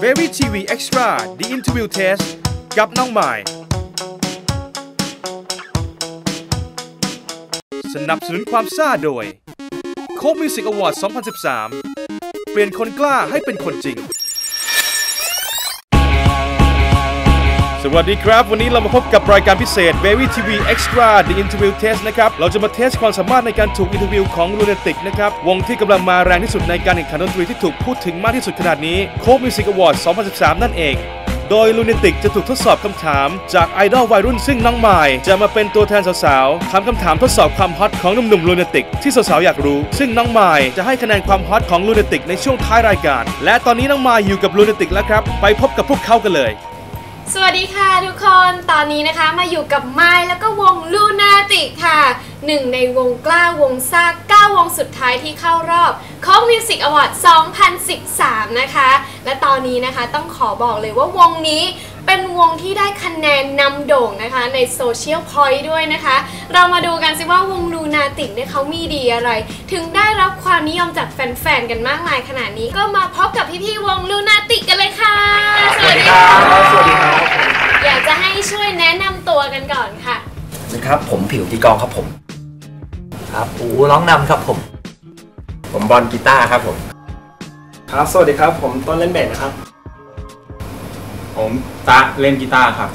Very TV Extra The Interview Test กับน้องใหม่ สนับสนุนความซ่าโดย โคมิ u สิกอวอร์ด 2013 เปลี่ยนคนกล้าให้เป็นคนจริง สวัสดีครับ วันนี้เรามาพบกับรายการพิเศษ Very TV Extra The Interview Test นะครับ เราจะมาเทสความสามารถในการถูกอินเทอร์วิวของ Lunatic นะครับ วงที่กำลังมาแรงที่สุดในการแข่งขันดนตรีที่ถูกพูดถึงมากที่สุดขนาดนี้โคมิ u สิกอวอร์ด2013 นั่นเองโดย Lunatic จะถูกทดสอบคำถาม จากไอดอลวัยรุ่นซึ่งน้องไมายจะมาเป็นตัวแทนสาวๆถามคำถามทดสอบความฮอตของหนุ่มๆ Lunatic ที่สาวๆอยากรู้ ซึ่งน้องไมายจะให้คะแนนความฮอตของ Lunatic ในช่วงท้ายรายการ และตอนนี้น้องไมายอยู่กับ Lunatic แล้วครับ ไปพบกับพวกเขากันเลย สวัสดีค่ะทุกคน ตอนนี้นะคะมาอยู่กับไม้แล้วก็วงลูนาติกค่ะ หนึ่งในวงกล้าวงซ่าวงสุดท้ายที่เข้ารอบคองมิวสิกอวอร์ด2013 นะคะ และตอนนี้นะคะต้องขอบอกเลยว่าวงนี้เป็นวงที่ได้คะแนนนำโด่งนะคะในโซเชียลพอยต์ด้วยนะคะ เรามาดูกันสิว่าวงลูนาติกเนี่ยเขามีดีอะไร ถึงได้รับความนิยมจากแฟนๆ กันมากมายขนาดนี้ ก็มาพบกับพี่ๆ วงลูนาติกกันเลยค่ะ สวัสดีค่ะ กันก่อนค่ะ นะครับผมผิวตีกลองครับผม ครับอูร้องนำครับผม ผมบอลกีตาร์ครับผม ครับ สวัสดีครับ ผมต้นเล่นเบสนะครับ ผมตะเล่นกีตาร์ครับ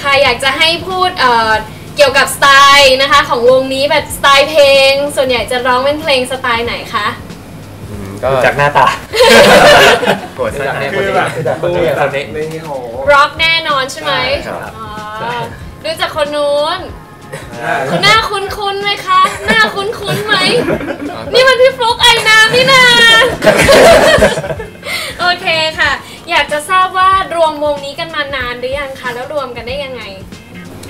ค่ะอยากจะให้พูดเอ่อเกี่ยวกับสไตล์นะคะของวงนี้แบบสไตล์เพลง ส่วนใหญ่จะร้องเป็นเพลงสไตล์ไหนคะ ก็จากหน้าตาโกรธสักคือแบบจากคนนี้แบบนี่โห ร็อกแน่นอนใช่ไหมใช่ครับ อ๋อ ดูจากคนนู้นคุณหน้าคุ้นๆไหมคะ หน้าคุ้นๆไหม นี่มันพี่ฟลุกไอน้ำนี่นา โอเคค่ะ อยากจะทราบว่ารวมวงนี้กันมานานหรือยังคะ แล้วรวมกันได้ยังไง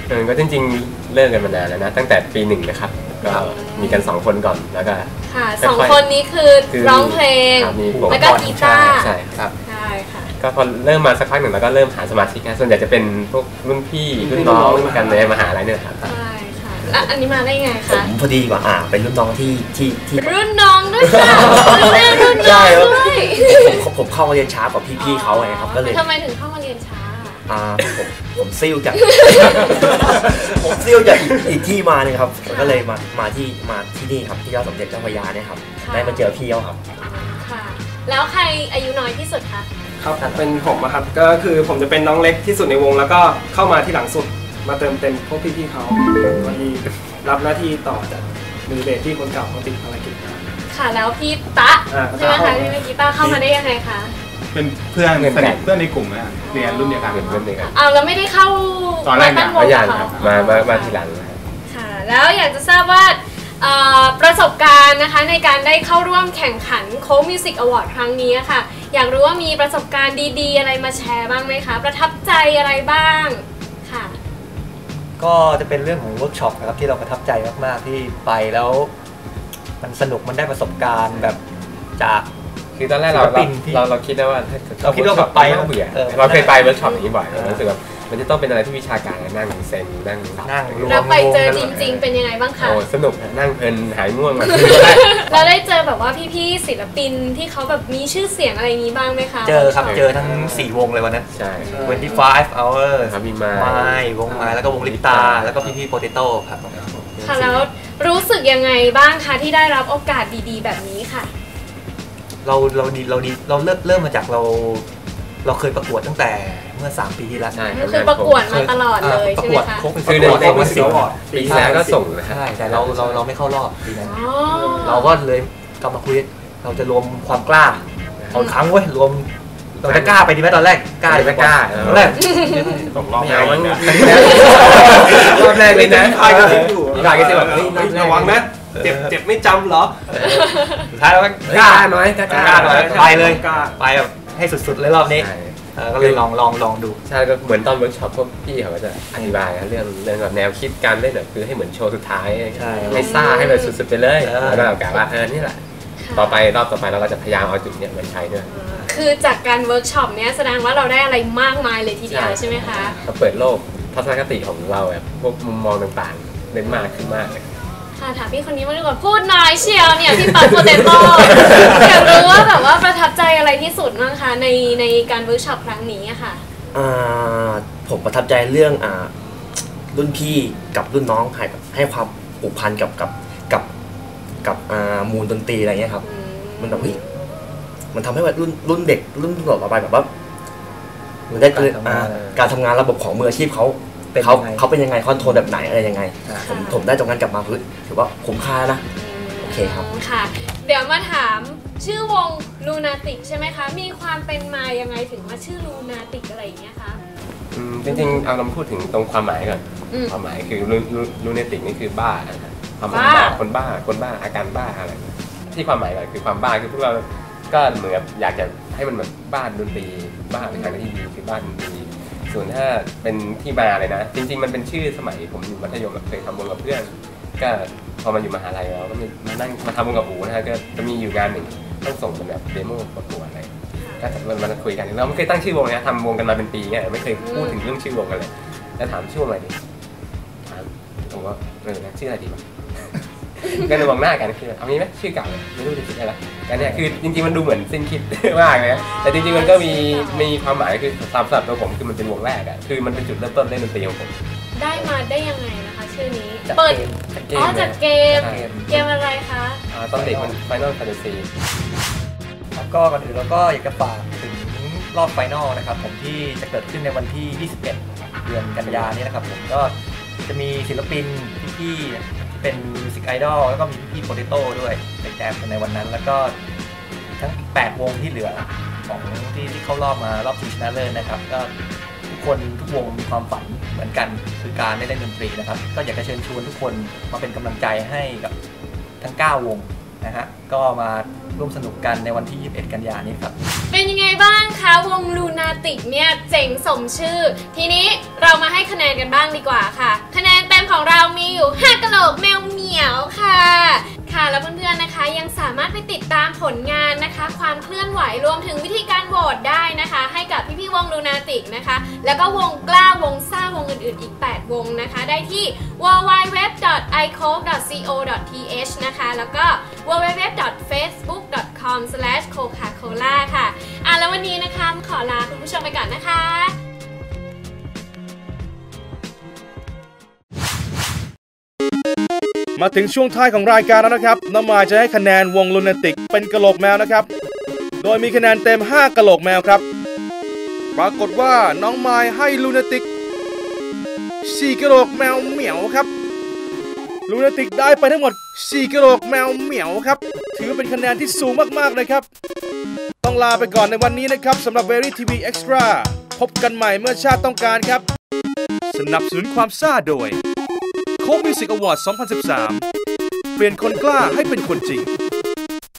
เออก็จริงๆเลิกกันมานานแล้วนะ ตั้งแต่ปีหนึ่งนะครับ ก็มีกันสองคนก่อนแล้วก็ ค่ะไม่สองค่อยคนนี้คือคือร้องเพลง ครับมีผมแล้วก็กีตาร์ใช่ครับ ใช่ค่ะ ก็พอเริ่มมาสักพักหนึ่งแล้วก็เริ่มหาสมาชิกนะส่วนใหญ่จะเป็นพวกรุ่นพี่รุ่นน้องกันในมหาลัยเนี่ยครับ ใช่ค่ะ แล้วอันนี้มาได้ไงผคะ มพอดีกว่าอ่าเป็นรุ่นน้องที่ที่ที่รุ่นน้องด้วยค่ะรุ่นแม่รุ่นน้องด้วยผมผมเข้ามาเรียนช้ากว่าพี่ๆเขาไงครับก็เลยทำไมถึงเข้ามาเรียนช้า อ่าผมผมซิ่วจาก ผมซิ่วจากอีกอีกที่มาเนี่ยครับผมก็เลยมามาที่มาที่นี่ครับที่ยอดสมเด็จเจ้าพระยาเนี่ยครับค่ะ ได้มาเจอพี่เขาครับ ค่ะ แล้วใครอายุน้อยที่สุดคะ ครับเป็นผมอะครับก็คือผมจะเป็นน้องเล็กที่สุดในวง แล้วก็เข้ามาที่หลังสุดมาเติมเต็มพวกพี่ๆเขาพอดีรับหน้าที่ต่อจากมือเบสที่คนเก่าเขาติดภารกิจครับค่ะแล้วพี่ตะอ่าใช่ไหมตะคะพี่เมกีตาร์เข้ามาได้ยังไงคะเป็นเพื่อนเพื่อนสนิทกันเพื่อนในกลุ่มนะเรียนรุ่นเดียวกัน เป็นเพื่อนเดียวกันเอาแล้วไม่ได้เข้าตอนแรกมาตั้งวไม่งยันเหครรัอบมามามาทีหลังนะครับ ค่ะ แล้วอยากจะทราบว่าเอ่อ ประสบการณ์นะคะในการได้เข้าร่วมแข่งขันโค้งมิวสิกอวอร์ดครั้งนี้ค่ะ อยากรู้ว่ามีประสบการณ์ดีๆ อะไรมาแชร์บ้างไหมคะ ประทับใจอะไรบ้างค่ะ ก็จะเป็นเรื่องของเวิร์กช็อปนะครับที่เราประทับใจมากๆที่ไปแล้ว มันสนุกมันได้ประสบการณ์แบบจากคือตอนแรกเราศิลปินที่เราเราคิดนะว่าถ้าเราคิดว่าแบบไปต้องเบื่อเออ เราเคยไปเวิร์กช็อปอย่างนี้บ่อยเรารู้สึกว่า มันจะต้องเป็นอะไรที่วิชาการนั่งเซนนั่งนั่งรวมเราไปเจอวงจกันริง ๆ เป็นยังไงบ้างคะโอ้สนุกนั่งเพลินหายง่วงมาเราได้เจอแบบว่าพี่ๆศิลปินที่เขาแบบมีชื่อเสียงอะไรอย่างนี้บ้างไหมคะเจอครับเจอทั้ง 4 วงเลยวันนั้นใช่25 hours ครับมีมาไม้วงไม้แล้วก็วงลิปตา แล้วก็พี่พี่โปเตโต้ครับค่ะแล้วรู้สึกยังไงบ้างคะที่ได้รับโอกาสดีๆ แบบนี้ค่ะ เราเราดีเราดีเราเริ่มเริ่มมาจากเรา เราเคยประกวดตั้งแต่ เมื่อ 3 ปีที่แล้ว ใช่ก็คือประกวดมาตลอดเลยประใช่กไหมวดคะครบคือปในระกวดในครบวันสิบปีที่แล้วก็ส่งนะฮะใช่แต่เราเราเราไม่เข้ารอบปีนั้นอ๋อเราก็เลยกลับมาคุยเราจะรวมความกล้าเอาครั้งเว้ยรวมเราจะกล้าไปดีไหมตอนแรกกล้าไม่กล้าตอนแรกตกรอบไม่เอามั้งแรกรอบแรกเลยนะใครก็คิดอยู่พี่พายก็จะแบบเฮ้ยเฮ้ยระวังนะเจ็บเจ็บไม่จำเหรอสุดท้ายเราก็กล้าน้อยกล้ากล้าหน่อยไปเลยกล้าไปแบบให้สุดๆเลยรอบนี้ใช่เออ ก็เลยลองลองลองดู ใช่ก็เหมือนตอนเวิร์กช็อปพวกพี่เขาก็จะอธิบายเรื่องเรื่องแบบแนวคิดการเล่นแบบคือให้เหมือนโชว์สุดท้ายใช่ให้ซ่าให้แบบสุดๆไปเลยเออแล้วก็กะว่าเออนี่แหละค่ะต่อไปรอบต่อไปเราก็จะพยายามเอาจุดเนี้ยมาใช้ด้วย คือจากการเวิร์กช็อปเนี้ยแสดงว่าเราได้อะไรมากมายเลยทีเดียวใช่ใช่ไหมคะก็เปิดโลกทัศนคติของเราแบบพวกมุมมองต่างๆเน้นมากขึ้นมากเลย ค่ะถามพี่คนนี้มาดีกว่าพูดน้อยเชียวเนี่ยพี่ปัดโปเตโต้อยากรู้ว่าแบบว่าประทับใจอะไรที่สุดบ้างคะในในการเวิร์กช็อปครั้งนี้อะค่ะ อ่าผมประทับใจเรื่องอ่ารุ่นพี่กับรุ่นน้องให้ให้ความผูกพันกับกับกับกับอ่ามูลดนตรีอะไรเงี้ยครับ มันแบบเฮ้ยมันทำให้แบบรุ่นรุ่นเด็กรุ่นต่อไปแบบว่ามันได้การทำงานอ่การทำงานระบบของมืออาชีพเขา เป็นเขายังไง เขาเป็นยังไงคอนโทรลแบบไหนอะไรยังไงอ่า ผมผมได้ตรงนั้นกลับมาเฮ้ยถือว่าคุ้มค่านะ โอเคครับ ค่ะ เดี๋ยวมาถามชื่อวงลูนาติกใช่ไหมคะ มีความเป็นมายังไงถึงมาชื่อลูนาติกอะไรอย่างเงี้ยคะ อืมจริงๆเอาเรามาพูดถึงตรงความหมายก่อน อืมความหมายคือลูเนติกนี่คือบ้านะครับความหมายบ้า บ้าคนบ้าคนบ้าอาการบ้าอะไรที่ความหมายก่อนคือความบ้าคือพวกเราก็เหมือนกับอยากจะให้มันแบบบ้านดนตรีบ้าเป็นทางที่ดีคือบ้านดนตรี ส่วนถ้าเป็นที่มาเลยนะ จริง ๆ มันเป็นชื่อสมัยผมอยู่มัธยมเคยทำวงกับเพื่อน ก็พอมาอยู่มหาลัยแล้วก็มานั่งมาทำวงกับอูนะฮะก็จะมีอยู่งานหนึ่งต้องส่งเป็นแบบเดโมประกวดอะไรก็จะมันมันคุยกันเราไม่เคยตั้งชื่อวงนะทำวงกันมาเป็นปีเนี่ยไม่เคยพูดถึงเรื่องชื่อวงกันเลย แล้วถามชื่อวงอะไรดีถามผมว่าเออชื่ออะไรดีวะ ก็เลยมองหน้ากันคือเอางี้ไหมชื่อเก่าเลยไม่รู้จะคิดอะไรละกันเนี่ยคือจริงๆมันดูเหมือนสิ้นคิดมากเลยนะแต่จริงๆมันก็มีมีความหมายคือสำหรับตัวผมคือมันเป็นวงแรกอะคือมันเป็นจุดเริ่มต้นเล่นดนตรีของผมได้มาได้ยังไงนะคะ ชื่อนี้จากเปิดเกมจากเกอ๋อมจากเกมใช่เกมอะไรคะอ่าตอนเด็กมัน Final Fantasy แล้วก็ก่อนอื่นเราก็อยากจะฝากถึงรอบไฟนอลนะครับผมที่จะเกิดขึ้นในวันที่ 21 เดือนกันยานี้นะครับผมก็จะมีศิลปินพี่ๆ เป็นมิวสิกไอดอลแล้วก็มีพี่ๆโปเตโต้ด้วยไปแจมกันในวันนั้น แล้วก็ทั้ง 8 วงที่เหลือของที่ที่เข้ารอบมารอบชิงชนะเลิศนะครับ ก็ทุกคนทุกวงมีความฝันเหมือนกันคือการได้เล่นดนตรีนะครับ ก็อยากจะเชิญชวนทุกคนมาเป็นกำลังใจให้กับทั้ง 9 วงนะฮะก็มาร่วมสนุกกันในวันที่ 21 กันยานี้ครับ เป็นยังไงบ้างคะ วงลูนาติกเนี่ยเจ๋งสมชื่อ ทีนี้เรามาให้คะแนนกันบ้างดีกว่าค่ะคะแน ของเรามีอยู่ 5กะโหลกแมวเหมียวค่ะ ค่ะแล้วเพื่อนๆนะคะยังสามารถไปติดตามผลงานนะคะ ความเคลื่อนไหวรวมถึงวิธีการโหวตได้นะคะ ให้กับพี่ๆวงลูนาติกนะคะ แล้วก็วงกล้าวงซ่าวงอื่นๆอีก 8 วงนะคะ ได้ที่ w w w i c o c o t h นะคะ แล้วก็ www.facebook.com/coca-cola ค่ะอะแล้ววันนี้นะคะขอลาคุณผู้ชมไปก่อนนะคะ มาถึงช่วงท้ายของรายการแล้วนะครับน้ำมายจะให้คะแนนวงลูนติกเป็นกะโหลกแมวนะครับ โดยมีคะแนนเต็ม 5กะโหลกแมวครับ ปรากฏว่าน้องมายให้ลูนาติก4กะโหลกแมวเหมียวครับลูนาติกได้ไปทั้งหมด 4กะโหลกแมวเหมียวครับ ถือเป็นคะแนนที่สูงมากๆเลยครับ ต้องลาไปก่อนในวันนี้นะครับสำหรับ Very TV Extra พบกันใหม่เมื่อชาติต้องการครับ สนับสนุนความซ่าโดย โค้กมิวสิกอวอร์ด2013 เปลี่ยนคนกล้าให้เป็นคนจริง